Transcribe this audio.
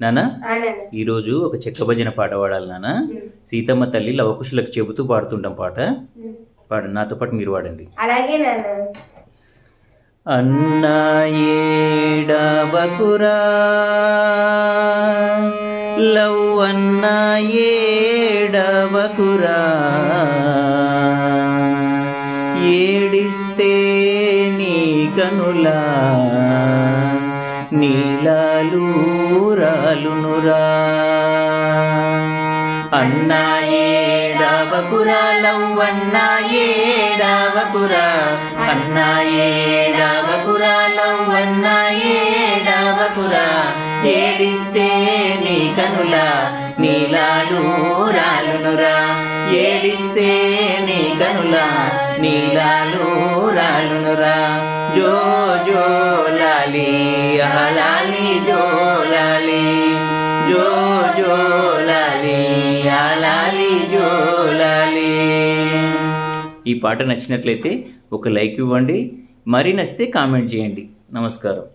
నానా? ఈరోజు ఒక చెక్క భజన పాట పాడాలి నాన్న సీతమ్మ తల్లి లవకుశులకు చెబుతూ పాడుతుంటాం పాట. పాడండి నాతో పాటు మీరు పాడండి. అలాగే అన్నా ఏడవకురా లవ్వన్నా ఏడవకురా ఏడిస్తే నీ కనులా నీలాలు రాలునురా అన్నా ఏడవకురా లవ్వన్నా ఏడవకురా. అన్నా ఏడవకురా లవ్వన్నా ఏడవకురా. ఏడిస్తే నీ కనుల నీలాలు రాలునురా. ఏడిస్తే నీ కనుల నీలాలు రాలునురా. జో జో లాలీ జో జో లాలి ఆలాలి జో లాలి. ఈ పాట నచ్చినట్లయితే ఒక లైక్ ఇవ్వండి. మరీ నచ్చితే కామెంట్ చేయండి. నమస్కారం.